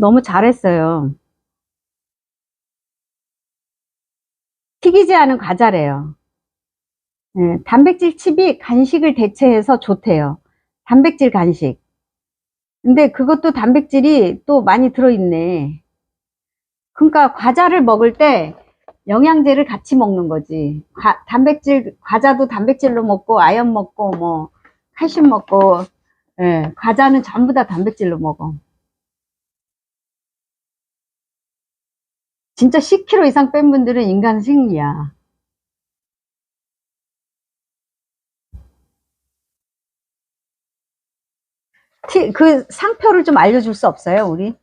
너무 잘했어요. 튀기지 않은 과자래요. 예, 단백질 칩이 간식을 대체해서 좋대요. 단백질 간식. 근데 그것도 단백질이 또 많이 들어있네. 그러니까 과자를 먹을 때 영양제를 같이 먹는 거지. 과- 단백질, 과자도 단백질로 먹고, 아연 먹고, 뭐, 칼슘 먹고, 예, 과자는 전부 다 단백질로 먹어. 진짜 10kg 이상 뺀 분들은 인간 승리야. 티- 그 상표를 좀 알려줄 수 없어요, 우리?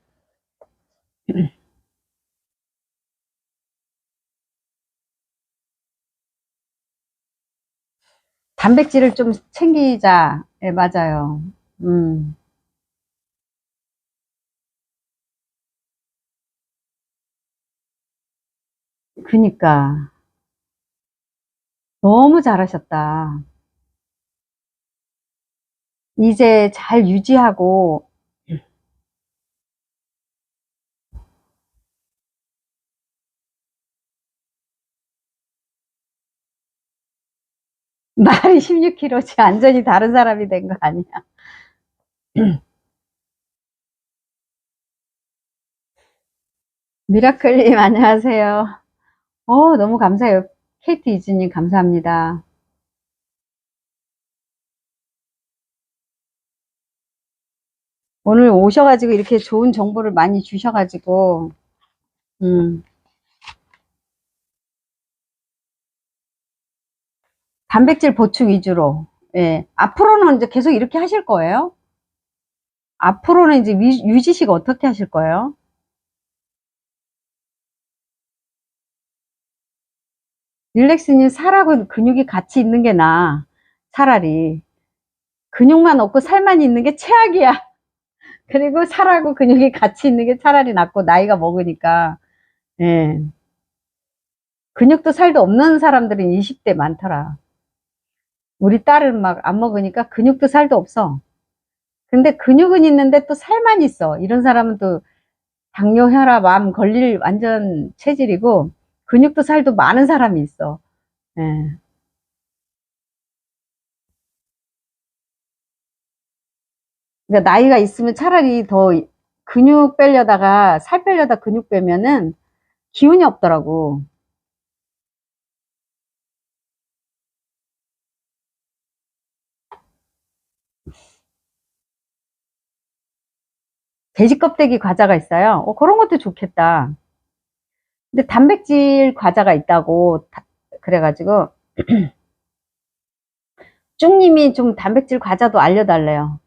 단백질을 좀 챙기자. 예, 맞아요. 음. 그니까. 너무 잘하셨다. 이제 잘 유지하고, 말이 16kg지 완전히 다른 사람이 된 거 아니야? 미라클님, 안녕하세요. 어, 너무 감사해요. 케이트 이즈님, 감사합니다. 오늘 오셔가지고 이렇게 좋은 정보를 많이 주셔가지고, 음, 단백질 보충 위주로, 예. 앞으로는 이제 계속 이렇게 하실 거예요? 앞으로는 이제 위- 유지식 어떻게 하실 거예요? 릴렉스님 살하고 근육이 같이 있는 게 나아. 차라리. 근육만 없고 살만 있는 게 최악이야. 그리고 살하고 근육이 같이 있는 게 차라리 낫고 나이가 먹으니까. 예. 근육도 살도 없는 사람들은 20대 많더라. 우리 딸은 막 안 먹으니까 근육도 살도 없어. 근데 근육은 있는데 또 살만 있어. 이런 사람은 또 당뇨, 혈압, 암 걸릴 완전 체질이고 근육도 살도 많은 사람이 있어. 예. 그러니까 나이가 있으면 차라리 더 근육 빼려다가 살 빼려다 근육 빼면은 기운이 없더라고. 돼지 껍데기 과자가 있어요. 어, 그런 것도 좋겠다. 근데 단백질 과자가 있다고 다- 그래가지고 쭉님이 좀 단백질 과자도 알려달래요.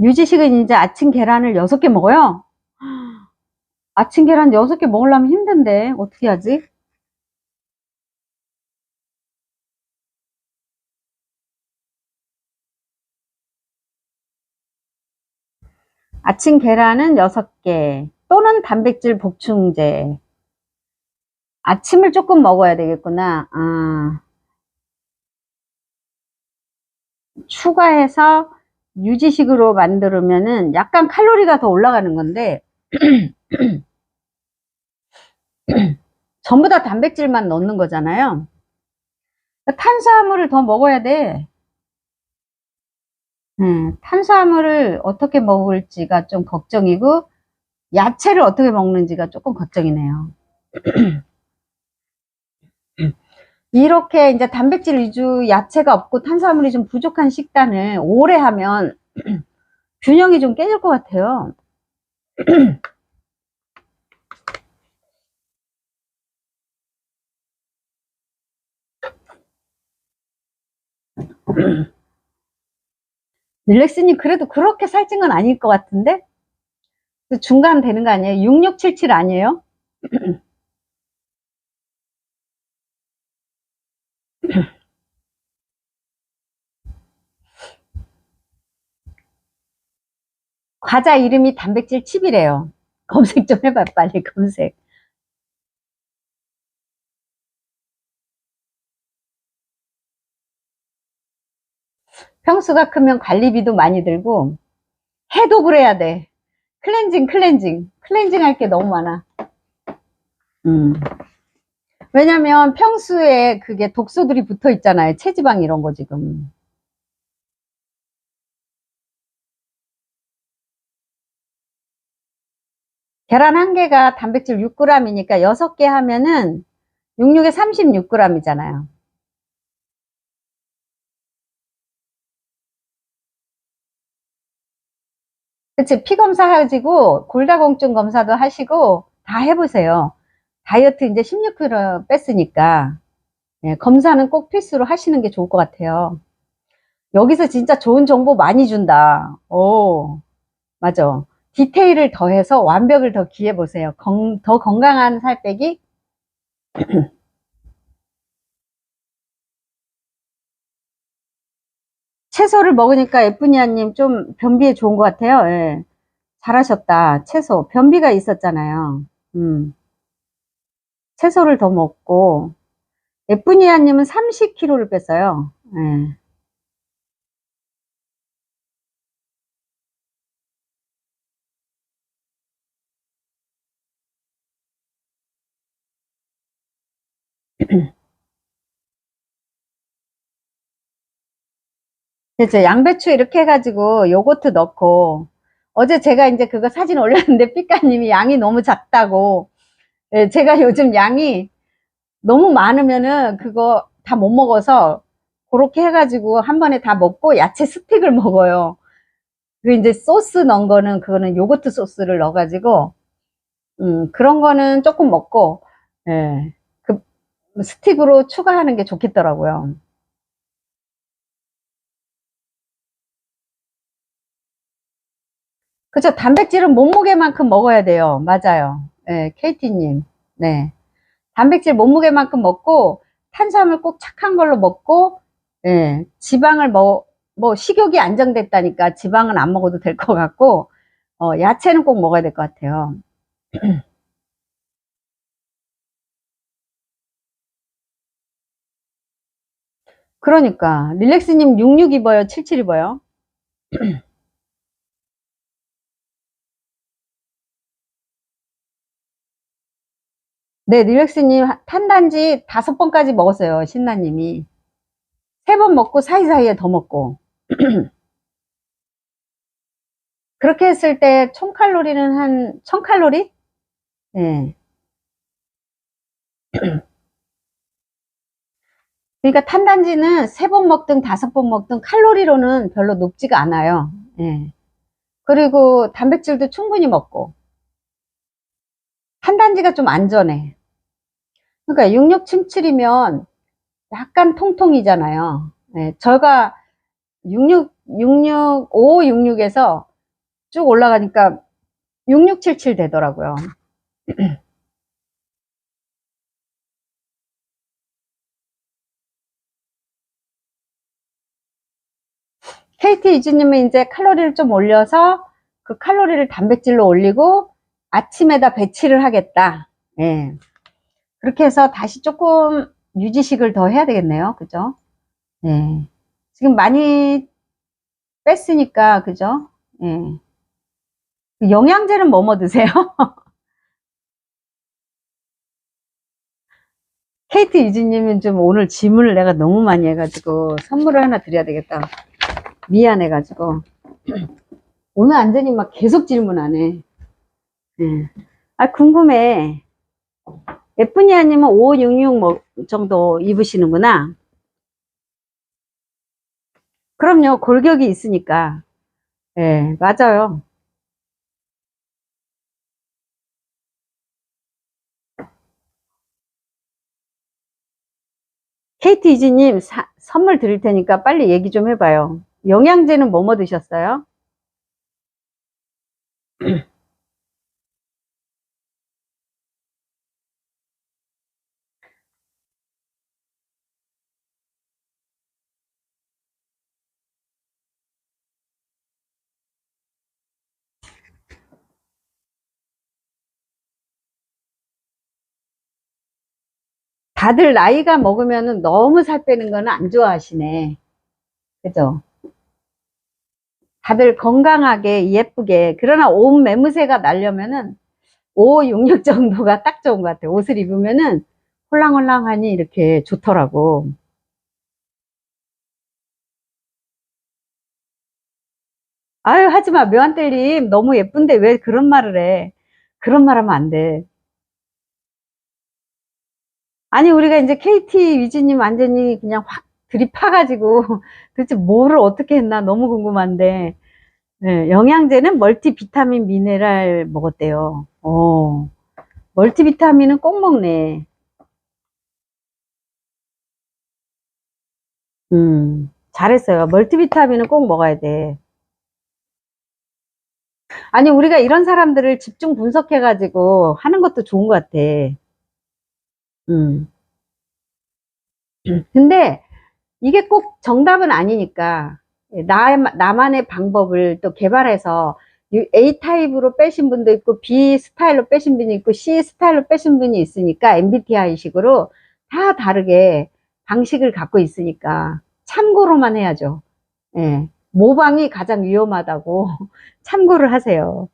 유지식은 이제 아침 계란을 6개 먹어요? 아침 계란 6개 먹으려면 힘든데 어떻게 하지? 아침 계란은 6개 또는 단백질 보충제 아침을 조금 먹어야 되겠구나 아. 추가해서 유지식으로 만들면은 약간 칼로리가 더 올라가는 건데 전부 다 단백질만 넣는 거잖아요. 탄수화물을 더 먹어야 돼. 음, 탄수화물을 어떻게 먹을지가 좀 걱정이고 야채를 어떻게 먹는지가 조금 걱정이네요. 이렇게 이제 단백질 위주 야채가 없고 탄수화물이 좀 부족한 식단을 오래 하면 균형이 좀 깨질 것 같아요. 릴렉스님 그래도 그렇게 살찐 건 아닐 것 같은데? 그 중간 되는 거 아니에요? 6677 아니에요? 과자 이름이 단백질 칩이래요. 검색 좀 해봐, 빨리 검색. 평수가 크면 관리비도 많이 들고, 해도 그래야 돼. 클렌징, 클렌징. 클렌징 할 게 너무 많아. 음. 왜냐면 평수에 그게 독소들이 붙어 있잖아요. 체지방 이런 거 지금. 계란 한 개가 단백질 6g이니까 6개 하면은 66에 36g이잖아요. 그치, 피 검사 하시고, 골다공증 검사도 하시고, 다 해보세요. 다이어트 이제 16kg 뺐으니까, 예, 검사는 꼭 필수로 하시는 게 좋을 것 같아요. 여기서 진짜 좋은 정보 많이 준다. 오, 맞아. 디테일을 더해서 완벽을 더 기해보세요. 건- 더 건강한 살 빼기. 채소를 먹으니까 예쁜이야님 좀 변비에 좋은 것 같아요. 예. 잘하셨다. 채소. 변비가 있었잖아요. 음. 채소를 더 먹고. 예쁜이야님은 30kg를 뺐어요. 예. 그죠. 양배추 이렇게 해가지고 요거트 넣고, 어제 제가 이제 그거 사진 올렸는데 삐까님이 양이 너무 작다고. 예, 제가 요즘 양이 너무 많으면은 그거 다 못 먹어서 그렇게 해가지고 한 번에 다 먹고 야채 스틱을 먹어요. 그 이제 소스 넣은 거는 그거는 요거트 소스를 넣어가지고, 음, 그런 거는 조금 먹고, 예, 그 스틱으로 추가하는 게 좋겠더라고요. 그죠. 단백질은 몸무게만큼 먹어야 돼요. 맞아요. 네, KT님. 네. 단백질 몸무게만큼 먹고, 탄수화물 꼭 착한 걸로 먹고, 예, 지방을 뭐, 뭐, 식욕이 안정됐다니까 지방은 안 먹어도 될 것 같고, 어, 야채는 꼭 먹어야 될 것 같아요. 그러니까, 릴렉스님 66 입어요? 77 입어요? 네, 릴렉스님 탄단지 다섯 번까지 먹었어요. 신나님이. 세 번 먹고 사이사이에 더 먹고. 그렇게 했을 때 총 칼로리는 한 1000칼로리? 네. 그러니까 탄단지는 세 번 먹든 다섯 번 먹든 칼로리로는 별로 높지가 않아요. 예. 그리고 단백질도 충분히 먹고. 탄단지가 좀 안전해. 그러니까 6677이면 약간 통통이잖아요. 예, 저가 66, 66, 5566에서 쭉 올라가니까 6677 되더라고요. KT 이주님은 이제 칼로리를 좀 올려서 그 칼로리를 단백질로 올리고 아침에다 배치를 하겠다. 예. 그렇게 해서 다시 조금 유지식을 더 해야 되겠네요. 그죠? 예. 지금 많이 뺐으니까, 그죠? 예. 영양제는 뭐뭐 드세요? 케이트 이지님은 좀 오늘 질문을 내가 너무 많이 해가지고 선물을 하나 드려야 되겠다. 미안해가지고. 오늘 완전히 막 계속 질문하 네. 예. 아, 궁금해. 예쁜이아님은 5566뭐 정도 입으시는구나. 그럼요, 골격이 있으니까. 예, 맞아요. 케이트 이지님 사- 선물 드릴 테니까 빨리 얘기 좀 해봐요. 영양제는 뭐뭐 드셨어요? 다들 나이가 먹으면 너무 살 빼는 거는 안 좋아하시네. 그죠? 다들 건강하게 예쁘게 그러나 옷 매무새가 나려면은 5, 6, 6 정도가 딱 좋은 것 같아요. 옷을 입으면은 홀랑홀랑하니 이렇게 좋더라고. 아유, 하지 마. 묘한tel님 너무 예쁜데 왜 그런 말을 해. 그런 말 하면 안 돼. 아니, 우리가 이제 KT 위즈님 완전히 그냥 확 들이파가지고 도대체 뭐를 어떻게 했나 너무 궁금한데. 네, 영양제는 멀티비타민 미네랄 먹었대요. 어, 멀티비타민은 꼭 먹네. 음, 잘했어요. 멀티비타민은 꼭 먹어야 돼. 아니, 우리가 이런 사람들을 집중 분석해가지고 하는 것도 좋은 것 같아. 음. 근데 이게 꼭 정답은 아니니까 나, 나만의 방법을 또 개발해서 A 타입으로 빼신 분도 있고 B 스타일로 빼신 분이 있고 C 스타일로 빼신 분이 있으니까 MBTI 식으로 다 다르게 방식을 갖고 있으니까 참고로만 해야죠. 예. 모방이 가장 위험하다고 참고를 하세요.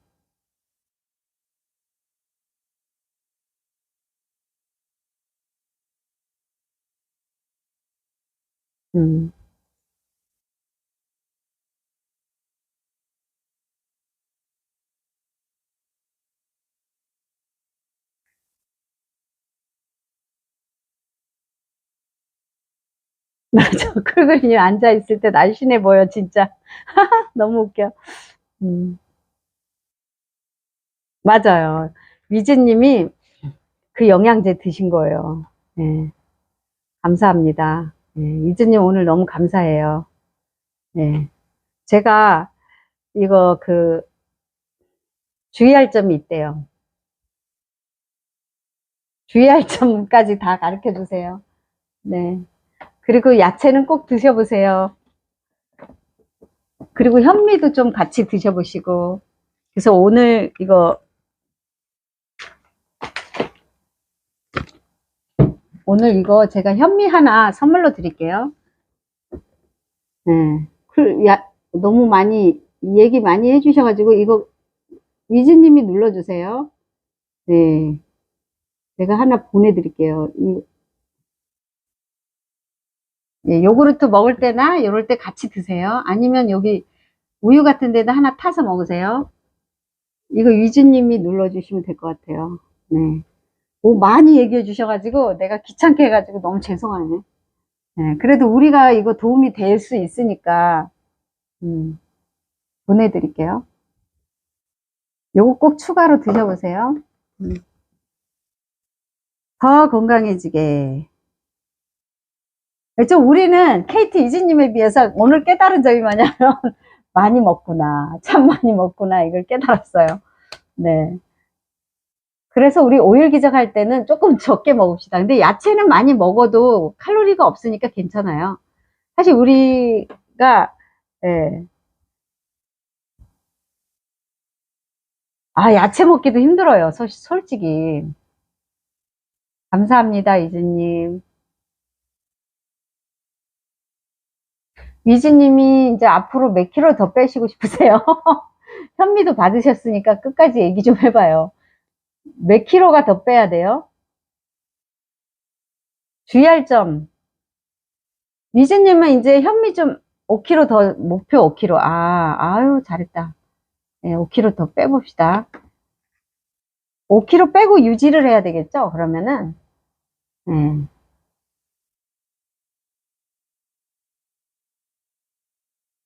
음. 맞아. 쿨그린이 앉아있을 때 날씬해 보여, 진짜. 너무 웃겨. 음. 맞아요. 위즈님이 그 영양제 드신 거예요. 네. 감사합니다. 네. 위즈님 오늘 너무 감사해요. 네. 제가 이거 그 주의할 점이 있대요. 주의할 점까지 다 가르쳐 주세요. 네. 그리고 야채는 꼭 드셔보세요. 그리고 현미도 좀 같이 드셔보시고. 그래서 오늘 이거 오늘 이거 제가 현미 하나 선물로 드릴게요. 네. 그, 야, 너무 많이 얘기 많이 해주셔가지고 이거 위즈님이 눌러주세요. 네. 제가 하나 보내드릴게요. 이, 예, 요구르트 먹을 때나 이럴 때 같이 드세요. 아니면 여기 우유 같은 데다 하나 타서 먹으세요. 이거 위즈님이 눌러주시면 될 것 같아요. 네. 오, 많이 얘기해 주셔가지고 내가 귀찮게 해가지고 너무 죄송하네. 네, 그래도 우리가 이거 도움이 될 수 있으니까 음, 보내드릴게요. 요거 꼭 추가로 드셔보세요. 음. 더 건강해지게. 그렇죠? 우리는 KT 이진님에 비해서 오늘 깨달은 점이 뭐냐면 많이 먹구나. 참 많이 먹구나. 이걸 깨달았어요. 네. 그래서 우리 오일 기적할 때는 조금 적게 먹읍시다. 근데 야채는 많이 먹어도 칼로리가 없으니까 괜찮아요. 사실 우리가 예. 아 야채 먹기도 힘들어요. 소- 솔직히. 감사합니다, 이즈님. 위즈님이 이제 앞으로 몇 킬로 더 빼시고 싶으세요? 현미도 받으셨으니까 끝까지 얘기 좀 해봐요. 몇 킬로가 더 빼야 돼요? 주의할 점. 위즈님은 이제 현미 좀 5킬로 더, 목표 5킬로. 아, 아유, 잘했다. 네, 5킬로 더 빼봅시다. 5킬로 빼고 유지를 해야 되겠죠? 그러면은, 네.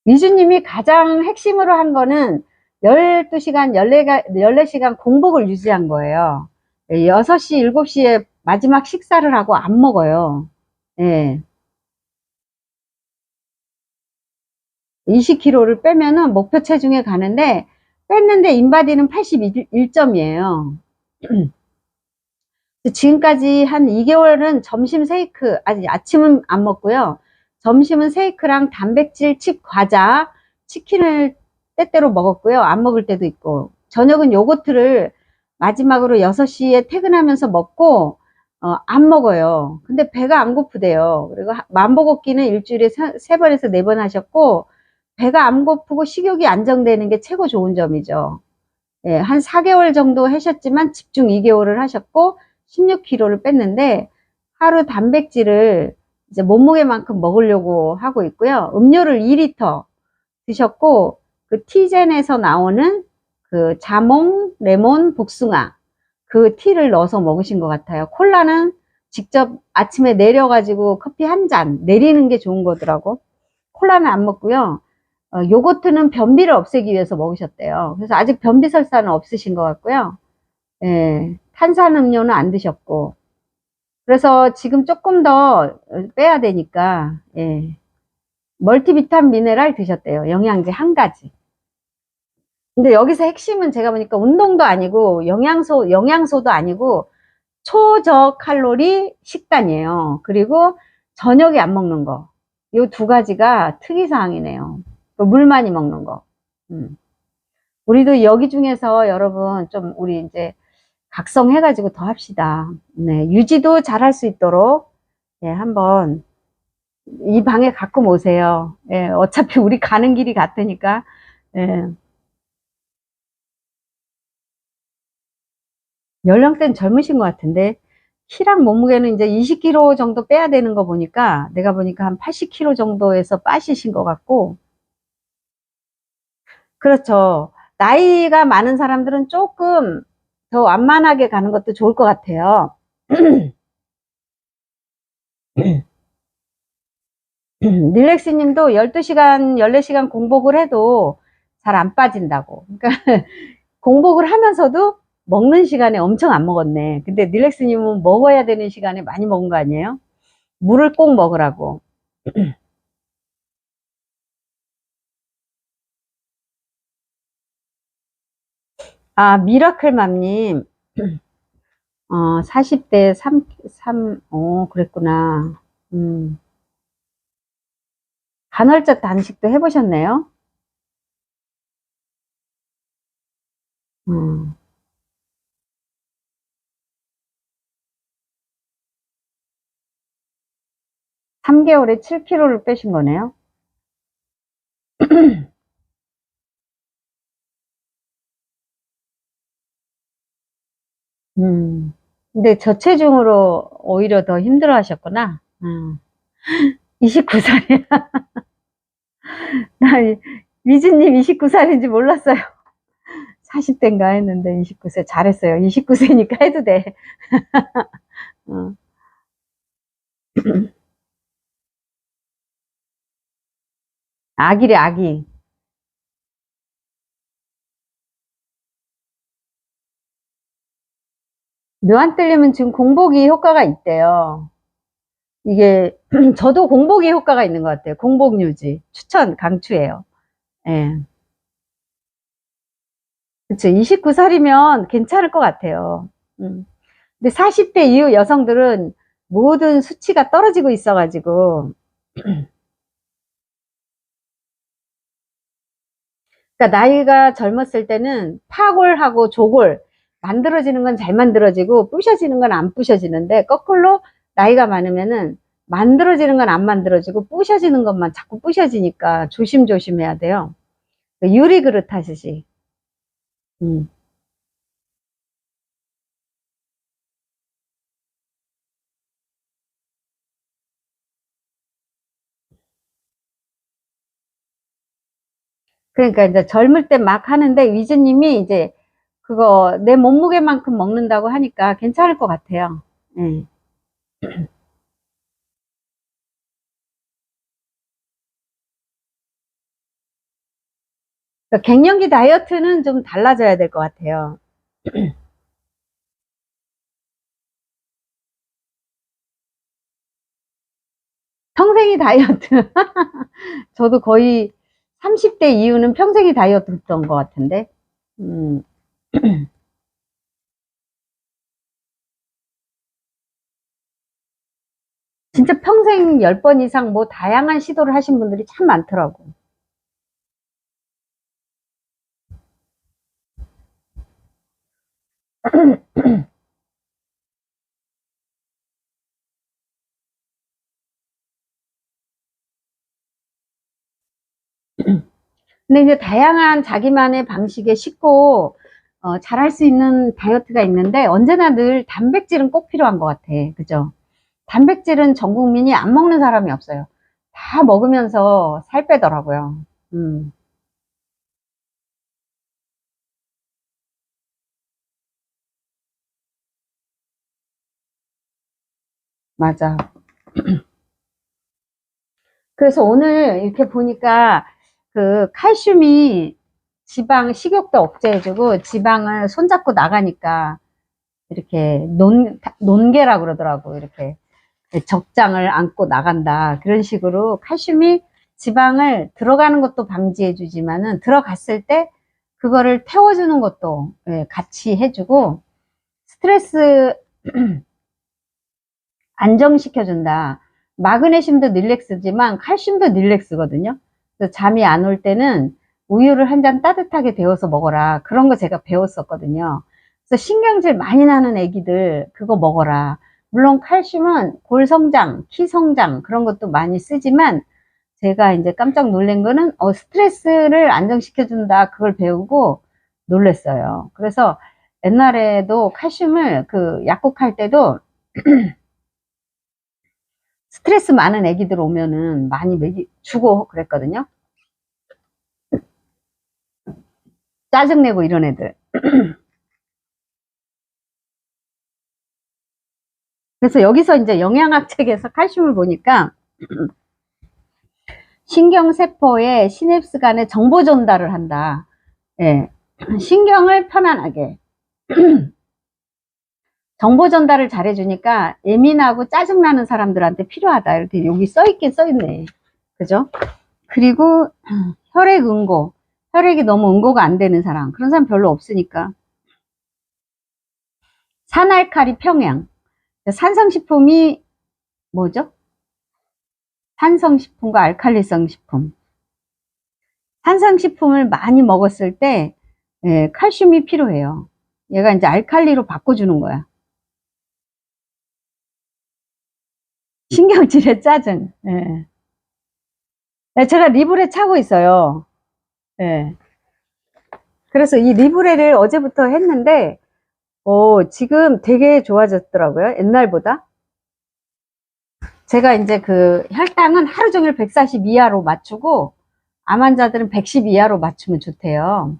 위주님이 가장 핵심으로 한 거는 12시간, 14, 14시간 공복을 유지한 거예요. 6시, 7시에 마지막 식사를 하고 안 먹어요. 예. 20kg를 빼면은 목표 체중에 가는데 뺐는데 인바디는 81점이에요. 지금까지 한 2개월은 점심 세이크, 아직 아침은 안 먹고요. 점심은 세이크랑 단백질, 칩, 과자, 치킨을 때때로 먹었고요. 안 먹을 때도 있고. 저녁은 요거트를 마지막으로 6시에 퇴근하면서 먹고, 어, 안 먹어요. 근데 배가 안 고프대요. 그리고 만보 걷기는 일주일에 세 번에서 네 번 하셨고, 배가 안 고프고 식욕이 안정되는 게 최고 좋은 점이죠. 예, 한 4개월 정도 하셨지만 집중 2개월을 하셨고 16kg를 뺐는데 하루 단백질을 이제 몸무게만큼 먹으려고 하고 있고요. 음료를 2리터 드셨고 그 티젠에서 나오는 그 자몽, 레몬, 복숭아 그 티를 넣어서 먹으신 것 같아요. 콜라는 직접 아침에 내려가지고 커피 한 잔 내리는 게 좋은 거더라고. 콜라는 안 먹고요. 어, 요거트는 변비를 없애기 위해서 먹으셨대요. 그래서 아직 변비 설사는 없으신 것 같고요. 예, 탄산 음료는 안 드셨고. 그래서 지금 조금 더 빼야 되니까, 예. 멀티비타민 미네랄 드셨대요. 영양제 한 가지. 근데 여기서 핵심은 제가 보니까 운동도 아니고 영양소, 영양소도 아니고 초저 칼로리 식단이에요. 그리고 저녁에 안 먹는 거. 요 두 가지가 특이 사항이네요. 물 많이 먹는 거. 음. 우리도 여기 중에서 여러분 좀 우리 이제 각성해 가지고 더 합시다. 네, 유지도 잘 할 수 있도록 예, 한번 이 방에 가끔 오세요. 예, 어차피 우리 가는 길이 같으니까. 예. 연령대는 젊으신 것 같은데 키랑 몸무게는 이제 20kg 정도 빼야 되는 거 보니까 내가 보니까 한 80kg 정도에서 빠지신 것 같고 그렇죠. 나이가 많은 사람들은 조금 더 완만하게 가는 것도 좋을 것 같아요. 릴렉스 님도 12시간, 14시간 공복을 해도 잘 안 빠진다고. 그러니까 공복을 하면서도 먹는 시간에 엄청 안 먹었네. 근데 릴렉스 님은 먹어야 되는 시간에 많이 먹은 거 아니에요? 물을 꼭 먹으라고. 아, 미라클맘님. 어, 40대 3, 3, 어, 그랬구나. 음. 간헐적 단식도 해보셨네요? 음. 3개월에 7kg를 빼신 거네요? 음. 근데 저체중으로 오히려 더 힘들어 하셨구나. 음. 29살이야. 나 미주님 29살인지 몰랐어요. 40대인가 했는데 29세 잘했어요. 29세니까 해도 돼. 어. 아기래 아기. 묘안 뜰리면 지금 공복이 효과가 있대요. 이게 저도 공복이 효과가 있는 것 같아요. 공복 유지 추천 강추해요. 예. 그쵸 29살이면 괜찮을 것 같아요. 음. 근데 40대 이후 여성들은 모든 수치가 떨어지고 있어 가지고 그러니까 나이가 젊었을 때는 파골하고 조골 만들어지는 건 잘 만들어지고 부셔지는 건 안 부셔지는데 거꾸로 나이가 많으면은 만들어지는 건 안 만들어지고 부셔지는 것만 자꾸 부셔지니까 조심조심 해야 돼요. 그 유리 그릇 하듯이. 음. 그러니까 이제 젊을 때 막 하는데 위즈님이 이제 그거 내 몸무게만큼 먹는다고 하니까 괜찮을 것 같아요. 네. 갱년기 다이어트는 좀 달라져야 될 것 같아요. 평생이 다이어트. 저도 거의 30대 이후는 평생이 다이어트 했던 것 같은데. 음. 진짜 평생 10번 이상 뭐 다양한 시도를 하신 분들이 참 많더라고. 근데 이제 다양한 자기만의 방식에 쉽고 어, 잘할 수 있는 다이어트가 있는데 언제나 늘 단백질은 꼭 필요한 것 같아. 그죠? 단백질은 전 국민이 안 먹는 사람이 없어요. 다 먹으면서 살 빼더라고요. 음. 맞아. 그래서 오늘 이렇게 보니까 그 칼슘이 지방 식욕도 억제해주고 지방을 손잡고 나가니까 이렇게 논, 논계라 그러더라고. 이렇게 적장을 안고 나간다. 그런 식으로 칼슘이 지방을 들어가는 것도 방지해 주지만은 들어갔을 때 그거를 태워주는 것도 예, 같이 해주고 스트레스 안정시켜준다. 마그네슘도 릴렉스지만 칼슘도 릴렉스거든요. 잠이 안 올 때는 우유를 한 잔 따뜻하게 데워서 먹어라. 그런 거 제가 배웠었거든요. 그래서 신경질 많이 나는 애기들 그거 먹어라. 물론 칼슘은 골 성장, 키 성장 그런 것도 많이 쓰지만 제가 이제 깜짝 놀란 거는 어, 스트레스를 안정시켜 준다. 그걸 배우고 놀랬어요. 그래서 옛날에도 칼슘을 그 약국할 때도 스트레스 많은 애기들 오면은 많이 먹이, 주고 그랬거든요. 짜증내고 이런 애들. 그래서 여기서 이제 영양학 책에서 칼슘을 보니까 신경세포의 시냅스 간의 정보 전달을 한다. 예. 신경을 편안하게. 정보 전달을 잘해주니까 예민하고 짜증나는 사람들한테 필요하다. 이렇게 여기 써있긴 써있네. 그죠? 그리고 혈액 응고. 혈액이 너무 응고가 안 되는 사람. 그런 사람 별로 없으니까. 산알칼리 평양. 산성식품이 뭐죠? 산성식품과 알칼리성 식품. 산성식품을 많이 먹었을 때 예, 칼슘이 필요해요. 얘가 이제 알칼리로 바꿔주는 거야. 신경질에 짜증. 예. 네, 제가 리브레 차고 있어요. 예. 그래서 이 리브레를 어제부터 했는데, 어, 지금 되게 좋아졌더라고요. 옛날보다. 제가 이제 그 혈당은 하루 종일 140 이하로 맞추고, 암 환자들은 110 이하로 맞추면 좋대요.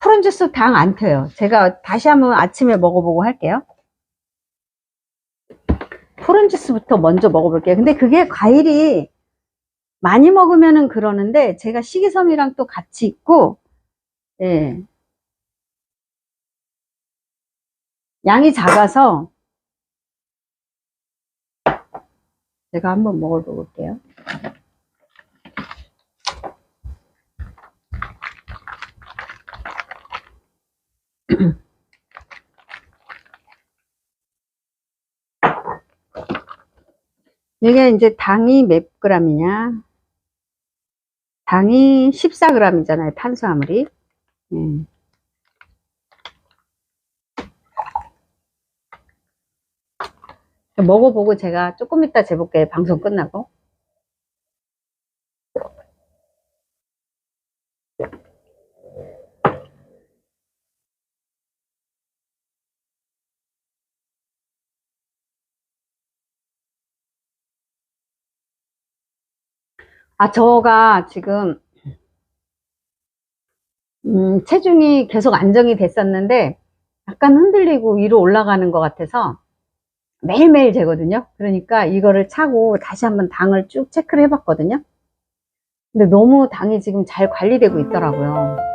푸른 주스 당안 튀어요. 제가 다시 한번 아침에 먹어보고 할게요. 푸른 주스부터 먼저 먹어볼게요. 근데 그게 과일이 많이 먹으면은 그러는데 제가 식이섬유랑 또 같이 있고 예. 양이 작아서 제가 한번 먹어볼게요. 이게 이제 당이 몇 g이냐? 당이 14g이잖아요, 탄수화물이. 음. 먹어보고 제가 조금 이따 재볼게요, 방송 끝나고. 아, 저가 지금, 음, 체중이 계속 안정이 됐었는데, 약간 흔들리고 위로 올라가는 것 같아서 매일매일 재거든요. 그러니까 이거를 차고 다시 한번 당을 쭉 체크를 해봤거든요. 근데 너무 당이 지금 잘 관리되고 있더라고요.